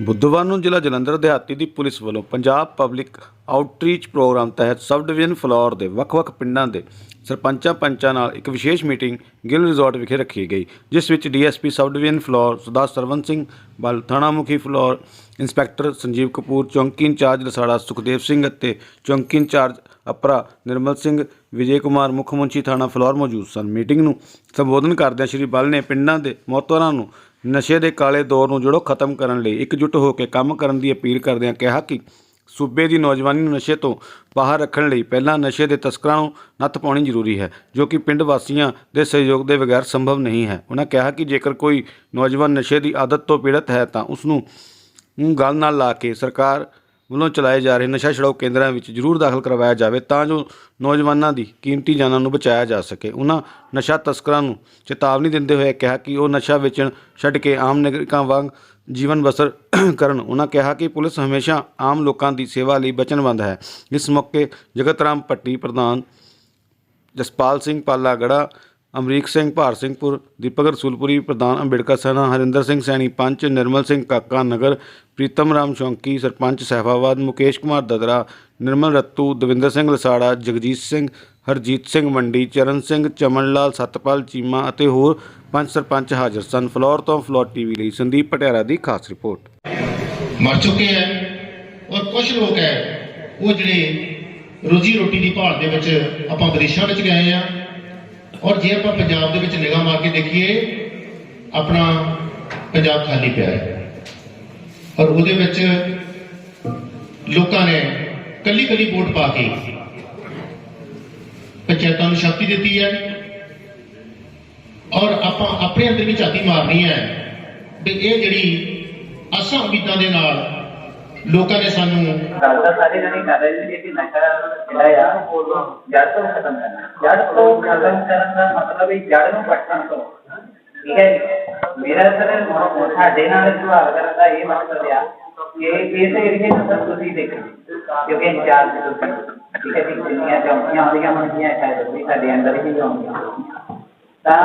ਬੁੱਧਵਾਰ ਨੂੰ ਜ਼ਿਲ੍ਹਾ ਜਲੰਧਰ ਦਿਹਾਤੀ ਦੀ ਪੁਲਿਸ ਵੱਲੋਂ ਪੰਜਾਬ ਪਬਲਿਕ ਆਊਟਰੀਚ ਪ੍ਰੋਗਰਾਮ ਤਹਿਤ ਸਬ ਡਿਵੀਜ਼ਨ ਫਲੋਰ ਦੇ ਵੱਖ-ਵੱਖ ਪਿੰਡਾਂ ਦੇ ਸਰਪੰਚਾਂ ਪੰਚਾਂ ਨਾਲ ਇੱਕ ਵਿਸ਼ੇਸ਼ ਮੀਟਿੰਗ ਗਿੱਲ ਰਿਜ਼ੋਰਟ ਵਿਖੇ ਰੱਖੀ ਗਈ, ਜਿਸ ਵਿੱਚ DSP sub division Phillaur Sardar Sarwan Singh, ਬਲ ਥਾਣਾ ਮੁਖੀ ਫਲੋਰ ਇੰਸਪੈਕਟਰ ਸੰਜੀਵ ਕਪੂਰ, ਚੌਂਕੀ ਇੰਚਾਰਜ ਲਸਾੜਾ ਸੁਖਦੇਵ ਸਿੰਘ ਅਤੇ ਚੌਂਕੀ ਇੰਚਾਰਜ ਅਪਰਾ ਨਿਰਮਲ ਸਿੰਘ, ਵਿਜੇ ਕੁਮਾਰ ਮੁੱਖ ਮੁੰਸ਼ੀ ਥਾਣਾ ਫਲੋਰ ਮੌਜੂਦ ਸਨ। ਮੀਟਿੰਗ ਨੂੰ ਸੰਬੋਧਨ ਕਰਦਿਆਂ ਸ਼੍ਰੀ ਬਲ ਨੇ ਪਿੰਡਾਂ ਦੇ ਮੌਤਵਰਾਂ ਨੂੰ ਨਸ਼ੇ ਦੇ ਕਾਲੇ ਦੌਰ ਨੂੰ ਜੜੋਂ ਖਤਮ ਕਰਨ ਲਈ ਇਕਜੁੱਟ ਹੋ ਕੇ ਕੰਮ ਕਰਨ ਦੀ ਅਪੀਲ ਕਰਦਿਆਂ ਕਿਹਾ ਕਿ ਸੂਬੇ ਦੀ ਨੌਜਵਾਨੀ ਨੂੰ ਨਸ਼ੇ ਤੋਂ ਬਾਹਰ ਰੱਖਣ ਲਈ ਪਹਿਲਾਂ ਨਸ਼ੇ ਦੇ ਤਸਕਰਾਂ ਨੂੰ ਨੱਥ ਪਾਉਣੀ ਜ਼ਰੂਰੀ ਹੈ, ਜੋ ਕਿ ਪਿੰਡ ਵਾਸੀਆਂ ਦੇ ਸਹਿਯੋਗ ਦੇ ਬਗੈਰ ਸੰਭਵ ਨਹੀਂ ਹੈ। ਉਹਨਾਂ ਕਿਹਾ ਕਿ ਜੇਕਰ ਕੋਈ ਨੌਜਵਾਨ ਨਸ਼ੇ ਦੀ ਆਦਤ ਤੋਂ ਪੀੜਤ ਹੈ ਤਾਂ ਉਸ ਨੂੰ ਨੂੰ ਗੱਲ ਨਾਲ ਲਾ ਕੇ ਸਰਕਾਰ ਵੱਲੋਂ ਚਲਾਏ ਜਾ ਰਹੇ ਨਸ਼ਾ ਛੁਡਾਊ ਕੇਂਦਰਾਂ ਵਿੱਚ ਜ਼ਰੂਰ ਦਾਖਲ ਕਰਵਾਇਆ ਜਾਵੇ ਤਾਂ ਜੋ ਨੌਜਵਾਨਾਂ ਦੀ ਕੀਮਤੀ ਜਾਨਾਂ ਨੂੰ ਬਚਾਇਆ ਜਾ ਸਕੇ। ਉਹਨਾਂ ਨਸ਼ਾ ਤਸਕਰਾਂ ਨੂੰ ਚੇਤਾਵਨੀ ਦਿੰਦੇ ਹੋਏ ਕਿਹਾ ਕਿ ਉਹ ਨਸ਼ਾ ਵੇਚਣ ਛੱਡ ਕੇ ਆਮ ਨਾਗਰਿਕਾਂ ਵਾਂਗ ਜੀਵਨ ਬਸਰ ਕਰਨ। ਉਹਨਾਂ ਕਿਹਾ ਕਿ ਪੁਲਿਸ ਹਮੇਸ਼ਾ ਆਮ ਲੋਕਾਂ ਦੀ ਸੇਵਾ ਲਈ ਵਚਨਬੱਧ ਹੈ। ਇਸ ਮੌਕੇ ਜਗਤ ਰਾਮ ਪੱਟੀ ਪ੍ਰਧਾਨ ਜਸਪਾਲ ਸਿੰਘ ਪਾਲਾਗੜਾ ਅਮਰੀਕ ਸਿੰਘ, ਭਾਰ ਸਿੰਘਪੁਰ ਦੀਪਕ ਰਸੂਲਪੁਰੀ, ਪ੍ਰਧਾਨ ਅੰਬੇਡਕਰ ਸੈਨਾ, ਹਰਿੰਦਰ ਸਿੰਘ ਸੈਣੀ, ਪੰਚ ਨਿਰਮਲ ਸਿੰਘ ਕਾਕਾ ਨਗਰ, ਪ੍ਰੀਤਮ ਰਾਮ ਸ਼ੌਂਕੀ, ਸਰਪੰਚ ਸਹਿਬਾਬਾਦ, ਮੁਕੇਸ਼ ਕੁਮਾਰ ਦਦਰਾ, ਨਿਰਮਲ ਰੱਤੂ, ਦਵਿੰਦਰ ਸਿੰਘ ਲਸਾੜਾ, ਜਗਜੀਤ ਸਿੰਘ, ਹਰਜੀਤ ਸਿੰਘ ਮੰਡੀ, ਚਰਨ ਸਿੰਘ, ਚਮਨ ਲਾਲ, ਸਤਪਾਲ ਚੀਮਾ ਅਤੇ ਹੋਰ ਪੰਜ ਸਰਪੰਚ ਹਾਜ਼ਰ ਸਨ। ਫਲੋਰ ਤੋਂ ਫਲੋਰ ਟੀਵੀ ਲਈ ਸੰਦੀਪ ਪਟਿਆਲਾ ਦੀ ਖਾਸ ਰਿਪੋਰਟ। ਮਰ ਚੁੱਕੇ ਹੈ ਔਰ ਕੁਝ ਲੋਕ ਹੈ, ਉਹ ਜਿਹੜੇ ਰੋਜੀ ਰੋਟੀ ਦੀ ਭਾਲ ਦੇ ਵਿੱਚ ਆਪਾਂ ਵਿਦੇਸ਼ਾਂ ਵਿੱਚ ਗਏ ਆ ਔਰ ਜੇ ਆਪਾਂ ਪੰਜਾਬ ਦੇ ਵਿੱਚ ਨਿਗਾਹ ਮਾਰ ਕੇ ਦੇਖੀਏ, ਆਪਣਾ ਪੰਜਾਬ ਖਾਲੀ ਪਿਆ ਹੈ। ਔਰ ਉਹਦੇ ਵਿੱਚ ਲੋਕਾਂ ਨੇ ਕੱਲੀ ਕੱਲੀ ਵੋਟ ਪਾ ਕੇ ਪੰਚਾਇਤਾਂ ਨੂੰ ਸ਼ਕਤੀ ਦਿੱਤੀ ਹੈ। ਔਰ ਆਪਾਂ ਆਪਣੇ ਅੰਦਰ ਵੀ ਝਾਤੀ ਮਾਰਨੀ ਹੈ ਵੀ ਇਹ ਜਿਹੜੀ ਆਸਾਂ ਉਮੀਦਾਂ ਦੇ ਨਾਲ ਲੋਕਾਂ ਨੇ ਸਾਨੂੰ ਸਾਰੇ ਜਣੇ ਕਰ ਰਹੇ ਸੀ ਕਿ ਨਸ਼ਾ ਜਿਹੜਾ ਆ, ਉਹ ਜੜ ਤੋਂ ਖਤਮ ਕਰਨਾ ਜੜ ਤੋਂ ਖਤਮ ਕਰਨ ਦਾ ਮਤਲਬ ਹੈ ਜੜ ਨੂੰ ਪੱਟਣ ਤੋਂ ਠੀਕ ਹੈ ਜੀ? ਮੇਰਾ ਸਰ ਸਾਡੇ ਨਾਲ ਸੁਭਾਅ ਕਰਨ ਦਾ ਇਹ ਮਕਸਦ ਆ ਕਿ ਇਸ ਏਰੀਏ ਨੂੰ ਸਰ ਤੁਸੀਂ ਦੇਖੋ ਕਿਉਂਕਿ ਇੰਚਾਰਜ ਤੁਸੀਂ ਠੀਕ ਹੈ ਜੀ ਜਿੰਨੀਆਂ ਚੌਂਕੀਆਂ ਆਉਂਦੀਆਂ ਹੋਣਗੀਆਂ ਸ਼ਾਇਦ ਵੀ ਸਾਡੇ ਅੰਦਰ ਹੀ ਆਉਂਦੀਆਂ ਤਾਂ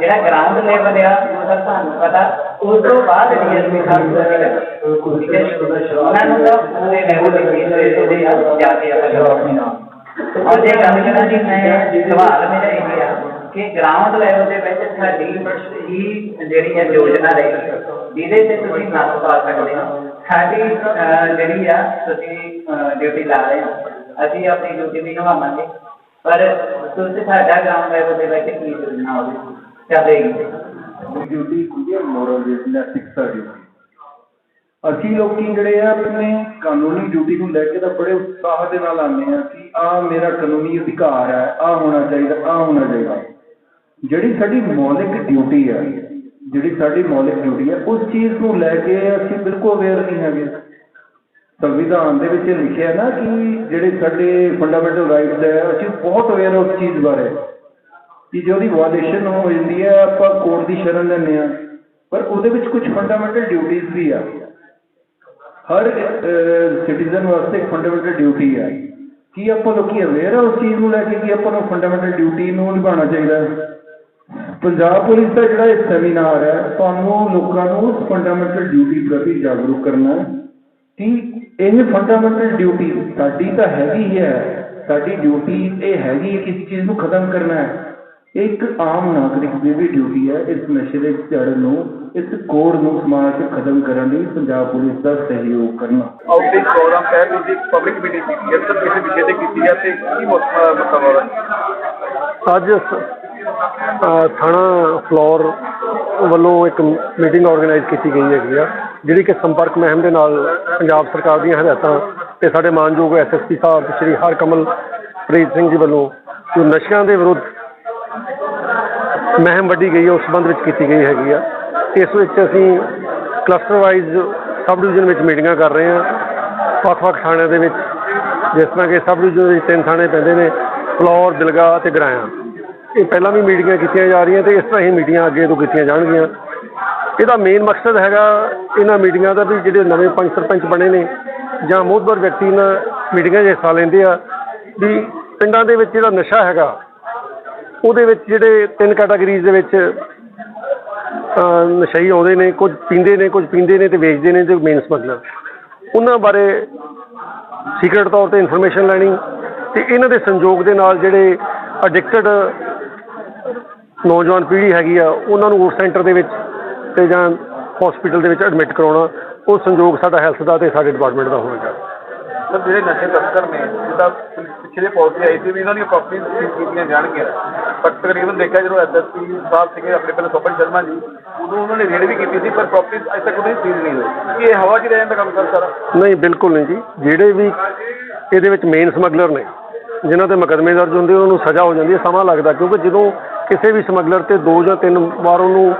ਜਿਹੜਾ ਗਰਾਊਂਡ ਲੈਵਲ ਆ ਉਹ ਸਰ ਤੁਹਾਨੂੰ ਪਤਾ ਉਸ ਤੋਂ ਬਾਅਦ ਡੀਐਸਪੀ ਸਾਹਿਬ ਦਾ ਠੀਕ ਹੈ ਜੀ? ਉਹਨਾਂ ਨੂੰ ਤਾਂ ਪੂਰੇ ਲੈਵਲ ਦੇ ਕੇਸ ਦੇ ਜਾ ਕੇ ਆਪਾਂ ਗਰਾਊਂਡ ਨਹੀਂ ਔਰ ਜੇ ਗੱਲ ਕਰਾਂ ਜੀ ਮੈਂ ਸਵਾਲ ਮੇਰਾ ਇਹ ਆ ਕਿ ਗਰਾਊਂਡ ਲੈਵਲ ਦੇ ਵਿੱਚ ਸਾਡੀ ਹੀ ਜਿਹੜੀ ਹੈ ਯੋਜਨਾ ਰਹੀ ਜਿਹਦੇ ਤੇ ਤੁਸੀਂ ਨੱਥ ਪਾ ਸਕਦੇ ਹੋ ਸਾਡੀ ਅਹ, ਜਿਹੜੀ ਆ ਤੁਸੀਂ ਡਿਊਟੀ ਲਾ ਰਹੇ ਹੋ ਅਸੀਂ ਆਪਣੀ ਡਿਊਟੀ ਵੀ ਨਿਭਾਵਾਂਗੇ ਪਰ ਤੁਸੀਂ ਸਾਡਾ ਗਰਾਊਂਡ ਲੈਵਲ ਦੇ ਵਿੱਚ ਕੀ ਯੋਜਨਾ ਹੋਵੇ ਚੱਲੇਗੀ ਡਿਊਟੀ ਹੁੰਦੀ ਹੈ ਮੋਰਲ ਦੀ ਨੈਤਿਕ ਦਾ ਡਿਊਟੀ ਅਸੀਂ ਲੋਕੀ ਜਿਹੜੇ ਆ ਆਪਣੇ ਕਾਨੂੰਨੀ ਡਿਊਟੀ ਨੂੰ ਲੈ ਕੇ ਤਾਂ ਬੜੇ ਉਤਸ਼ਾਹ ਦੇ ਨਾਲ ਆਉਂਦੇ ਆ ਕਿ ਆ ਮੇਰਾ ਕਾਨੂੰਨੀ ਅਧਿਕਾਰ ਹੈ ਆ ਹੋਣਾ ਚਾਹੀਦਾ ਆ ਹੋਣਾ ਚਾਹੀਦਾ। ਜਿਹੜੀ ਸਾਡੀ ਮੌਲਿਕ ਡਿਊਟੀ ਹੈ ਜਿਹੜੀ ਸਾਡੀ ਮੌਲਿਕ ਡਿਊਟੀ ਹੈ ਉਸ ਚੀਜ਼ ਨੂੰ ਲੈ ਕੇ ਅਸੀਂ ਬਿਲਕੁਲ ਅਵੇਅਰ ਨਹੀਂ ਹੈਗੇ। ਸੰਵਿਧਾਨ ਦੇ ਵਿੱਚ ਇਹ ਲਿਖਿਆ ਨਾ ਕਿ ਜਿਹੜੇ ਸਾਡੇ ਫੰਡਾਮੈਂਟਲ ਰਾਈਟਸ ਹੈ, ਅਸੀਂ ਬਹੁਤ ਅਵੇਅਰ ਉਸ ਚੀਜ਼ ਬਾਰੇ। ਕਿ ਜੇ ਉਹਦੀ ਵਾਇਲੇਸ਼ਨ ਹੋ ਜਾਂਦੀ ਹੈ, ਆਪਾਂ ਕੋਰਟ ਦੀ ਸ਼ਰਨ ਲੈਂਦੇ ਆ ਪਰ ਉਹਦੇ ਵਿੱਚ ਕੁਝ ਫੰਡਾਮੈਂਟਲ ਡਿਊਟੀਆਂ ਵੀ ਆ। ਹਰ ਸਿਟੀਜ਼ਨ ਵਾਸਤੇ ਇੱਕ ਫੰਡਾਮੈਂਟਲ ਡਿਊਟੀ ਹੈ ਕੀ ਆਪਾਂ ਲੋਕੀ ਅਵੇਅਰ ਆ ਉਸ ਚੀਜ਼ ਨੂੰ ਲੈ ਕੇ ਕਿ ਆਪਾਂ ਨੂੰ ਫੰਡਾਮੈਂਟਲ ਡਿਊਟੀ ਨੂੰ ਨਿਭਾਉਣਾ ਚਾਹੀਦਾ ਹੈ? ਪੰਜਾਬ ਪੁਲਿਸ ਦਾ ਜਿਹੜਾ ਇਹ ਸੈਮੀਨਾਰ ਹੈ, ਤੁਹਾਨੂੰ ਲੋਕਾਂ ਨੂੰ ਫੰਡਾਮੈਂਟਲ ਡਿਊਟੀ ਪ੍ਰਤੀ ਜਾਗਰੂਕ ਕਰਨਾ ਕਿ ਇਹ ਫੰਡਾਮੈਂਟਲ ਡਿਊਟੀ ਸਾਡੀ ਤਾਂ ਹੈਗੀ ਹੈ, ਸਾਡੀ ਡਿਊਟੀ ਇਹ ਹੈਗੀ ਹੈ ਕਿਸੇ ਚੀਜ਼ ਨੂੰ ਖਤਮ ਕਰਨਾ ਹੈ। ਇੱਕ ਆਮ ਨਾਗਰਿਕ ਦੀ ਵੀ ਡਿਊਟੀ ਹੈ ਇਸ ਨਸ਼ੇ ਦੇ ਜੜ ਨੂੰ ਇਸ ਕੋੜ ਨੂੰ ਸਮਾਜ ਤੋਂ ਖਤਮ ਕਰਨ ਲਈ ਪੰਜਾਬ ਪੁਲਿਸ ਦਾ ਸਹਿਯੋਗ ਕਰਨਾ। ਆਊਟਰੀਚ ਪ੍ਰੋਗਰਾਮ ਤਹਿਤ ਤੁਸੀਂ ਪਬਲਿਕ ਮੀਟਿੰਗ ਕੀਤੀ ਹੈ ਸਰ ਕਿਸੇ ਵਿਸ਼ੇ ਤੇ ਕੀਤੀ ਹੈ ਤੇ ਕੀ ਮਤਲਬ ਹੈ ਅੱਜ ਥਾਣਾ ਫਲੋਰ ਵੱਲੋਂ ਇੱਕ ਮੀਟਿੰਗ ਆਰਗੇਨਾਈਜ਼ ਕੀਤੀ ਗਈ ਹੈਗੀ ਆ ਜਿਹੜੀ ਕਿ ਸੰਪਰਕ ਮਹਿਮ ਦੇ ਨਾਲ ਪੰਜਾਬ ਸਰਕਾਰ ਦੀਆਂ ਹਦਾਇਤਾਂ ਤੇ ਸਾਡੇ ਮਾਨਯੋਗ ਐਸਐਸਪੀ ਸਾਹਿਬ ਸ਼੍ਰੀ ਹਰਕਮਲ ਪ੍ਰੀਤ ਸਿੰਘ ਜੀ ਵੱਲੋਂ ਜੋ ਨਸ਼ਿਆਂ ਦੇ ਵਿਰੁੱਧ ਮਹਿਮ ਵੱਢੀ ਗਈ ਹੈ ਉਸ ਸੰਬੰਧ ਵਿੱਚ ਕੀਤੀ ਗਈ ਹੈਗੀ ਆ। ਇਸ ਵਿੱਚ ਅਸੀਂ ਕਲਸਟਰ ਵਾਈਜ਼ ਸਬ ਡਿਵੀਜ਼ਨ ਵਿੱਚ ਮੀਟਿੰਗਾਂ ਕਰ ਰਹੇ ਹਾਂ। ਵੱਖ-ਵੱਖ ਥਾਣਿਆਂ ਦੇ ਵਿੱਚ, ਜਿਸ ਤਰ੍ਹਾਂ ਕਿ ਸਬ ਡਿਵੀਜ਼ਨ ਵਿੱਚ ਤਿੰਨ ਥਾਣੇ ਪੈਂਦੇ ਨੇ, ਫਲੌਰ, ਦਿਲਗਾ ਤੇ ਗਰਾਇਆ। ਇਹ ਪਹਿਲਾਂ ਵੀ ਮੀਟਿੰਗਾਂ ਕੀਤੀਆਂ ਜਾ ਰਹੀਆਂ ਤੇ ਇਸ ਤਰ੍ਹਾਂ ਹੀ ਮੀਟਿੰਗਾਂ ਅੱਗੇ ਤੋਂ ਕੀਤੀਆਂ ਜਾਣਗੀਆਂ। ਇਹਦਾ ਮੇਨ ਮਕਸਦ ਹੈਗਾ ਇਹਨਾਂ ਮੀਟਿੰਗਾਂ ਦਾ ਵੀ ਜਿਹੜੇ ਨਵੇਂ ਪੰਚ ਸਰਪੰਚ ਬਣੇ ਨੇ ਜਾਂ ਮੋਹਤਬਰ ਵਿਅਕਤੀ ਇਹਨਾਂ ਮੀਟਿੰਗਾਂ 'ਚ ਹਿੱਸਾ ਲੈਂਦੇ ਆ, ਵੀ ਪਿੰਡਾਂ ਦੇ ਵਿੱਚ ਜਿਹੜਾ ਨਸ਼ਾ ਹੈਗਾ ਉਹਦੇ ਵਿੱਚ ਜਿਹੜੇ ਤਿੰਨ ਕੈਟਾਗਰੀਜ਼ ਦੇ ਵਿੱਚ, ਅਹ, ਨਸ਼ਈ ਆਉਂਦੇ ਨੇ, ਕੁਝ ਪੀਂਦੇ ਨੇ, ਕੁਝ ਪੀਂਦੇ ਨੇ ਤੇ ਵੇਚਦੇ ਨੇ ਤੇ ਮੇਨ ਸਮਗਲਰ ਉਹਨਾਂ ਬਾਰੇ ਸੀਕ੍ਰੇਟ ਤੌਰ ਤੇ ਇਨਫੋਰਮੇਸ਼ਨ ਲੈਣੀ ਤੇ ਇਹਨਾਂ ਦੇ ਸੰਯੋਗ ਦੇ ਨਾਲ ਜਿਹੜੇ ਐਡਿਕਟਡ ਨੌਜਵਾਨ ਪੀੜ੍ਹੀ ਹੈਗੀ ਆ, ਉਹਨਾਂ ਨੂੰ ਉਸ ਸੈਂਟਰ ਦੇ ਵਿੱਚ ਤੇ ਜਾਂ ਹਸਪੀਟਲ ਦੇ ਵਿੱਚ ਐਡਮਿਟ ਕਰਾਉਣਾ, ਉਹ ਸੰਯੋਗ ਸਾਡਾ ਹੈਲਥ ਦਾ ਤੇ ਸਾਡੇ ਡਿਪਾਰਟਮੈਂਟ ਦਾ ਹੋਵੇਗਾ। ਸਰ, ਜਿਹੜੇ ਨਸ਼ੇ ਤਸਕਰ ਨੇ, ਜਿੱਦਾਂ ਪਿਛਲੇ ਪਾਲਿਸੀ ਆਈ ਸੀ ਵੀ ਇਹਨਾਂ ਦੀਆਂ ਪ੍ਰਾਪਰਟੀਆਂ ਸੀਜ਼ ਕੀਤੀਆਂ ਜਾਣਗੀਆਂ। ਪਰ ਤਕਰੀਬਨ ਦੇਖਿਆ ਜਦੋਂ ਐਸਐਸਪੀ ਸਾਹਿਬ ਸੀਗੇ, ਆਪਣੇ ਪਹਿਲਾਂ ਸੋਪਨ ਸ਼ਰਮਾ ਜੀ, ਉਦੋਂ ਉਹਨਾਂ ਨੇ ਰੇਡ ਵੀ ਕੀਤੀ ਸੀ, ਪਰ ਪ੍ਰਾਪਰਟੀ ਅਜੇ ਤੱਕ ਉਹਦੀ ਸੀਜ਼ ਨਹੀਂ ਹੋਈ। ਇਹ ਹਵਾ 'ਚ ਰਹਿ ਜਾਂਦਾ ਕੰਮ ਸਰ ਸਾਰਾ? ਨਹੀਂ, ਬਿਲਕੁਲ ਨਹੀਂ ਜੀ। ਜਿਹੜੇ ਵੀ ਇਹਦੇ ਵਿੱਚ ਮੇਨ ਸਮਗਲਰ ਨੇ, ਜਿਨ੍ਹਾਂ ਤੇ ਮੁਕੱਦਮੇ ਦਰਜ ਹੁੰਦੇ, ਉਹਨਾਂ ਨੂੰ ਸਜ਼ਾ ਹੋ ਜਾਂਦੀ ਹੈ, ਸਮਾਂ ਲੱਗਦਾ, ਕਿਉਂਕਿ ਜਦੋਂ ਕਿਸੇ ਵੀ ਸਮਗਲਰ ਤੇ ਦੋ ਜਾਂ ਤਿੰਨ ਵਾਰ ਉਹਨੂੰ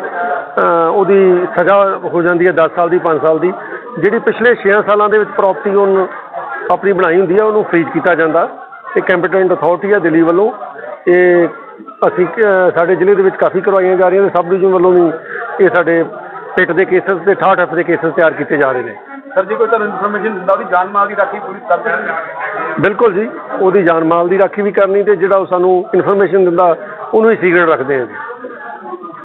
ਉਹਦੀ ਸਜ਼ਾ ਹੋ ਜਾਂਦੀ ਹੈ 10 ਸਾਲ ਦੀ 5 ਸਾਲ ਦੀ, ਜਿਹੜੀ ਪਿਛਲੇ 6 ਸਾਲਾਂ ਦੇ ਵਿੱਚ ਪ੍ਰਾਪਰਟੀ ਉਹਨ ਆਪਣੀ ਬਣਾਈ ਹੁੰਦੀ ਹੈ, ਉਹਨੂੰ ਫ੍ਰੀਜ਼ ਕੀਤਾ ਜਾਂਦਾ। ਇਹ ਕੰਪੀਟੈਂਟ ਅਥਾਰਟੀ ਹੈ, ਦਿੱਲੀ ਵੱਲੋਂ। ਇਹ ਅਸੀਂ ਸਾਡੇ ਜ਼ਿਲ੍ਹੇ ਦੇ ਵਿੱਚ ਕਾਫੀ ਕਰਵਾਈਆਂ ਜਾ ਰਹੀਆਂ ਨੇ ਸਬ ਡਿਵੀਜ਼ਨ ਵੱਲੋਂ ਵੀ ਇਹ ਸਾਡੇ ਪਿੱਟ ਦੇ ਕੇਸਸ ਤੇ 68 ਐਫ ਦੇ ਕੇਸਸ ਤਿਆਰ ਕੀਤੇ ਜਾ ਰਹੇ ਨੇ। ਸਰ ਜੀ ਕੋਈ ਤੁਹਾਨੂੰ ਇਨਫੋਰਮੇਸ਼ਨ ਦਿੰਦਾ ਉਹਦੀ ਜਾਨ ਮਾਲ ਦੀ ਰਾਖੀ ਪੂਰੀ ਕਰ ਦੇਣੀ? ਬਿਲਕੁਲ ਜੀ ਉਹਦੀ ਜਾਨ ਮਾਲ ਦੀ ਰਾਖੀ ਵੀ ਕਰਨੀ ਤੇ ਜਿਹੜਾ ਉਹ ਸਾਨੂੰ ਇਨਫੋਰਮੇਸ਼ਨ ਦਿੰਦਾ ਉਹਨੂੰ ਹੀ ਸੀਕ੍ਰੇਟ ਰੱਖਦੇ ਹਾਂ ਜੀ।